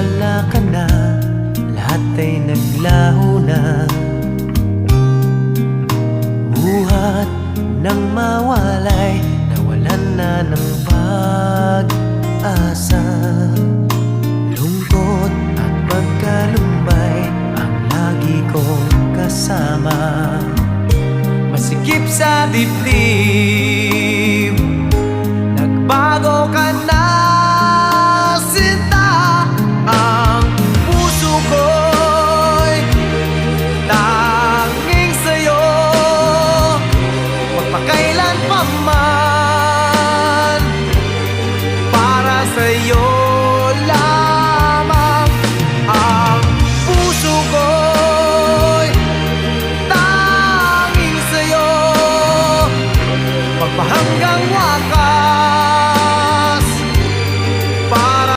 wala ka na. Lahat ay naglaho na. Buhat ng mawalay Nawalan na ng pag-asa. Lungkot at pagkalumbay Ang lagi kong kasama. Masikip sa dibdib kailan pa man para sa'yo.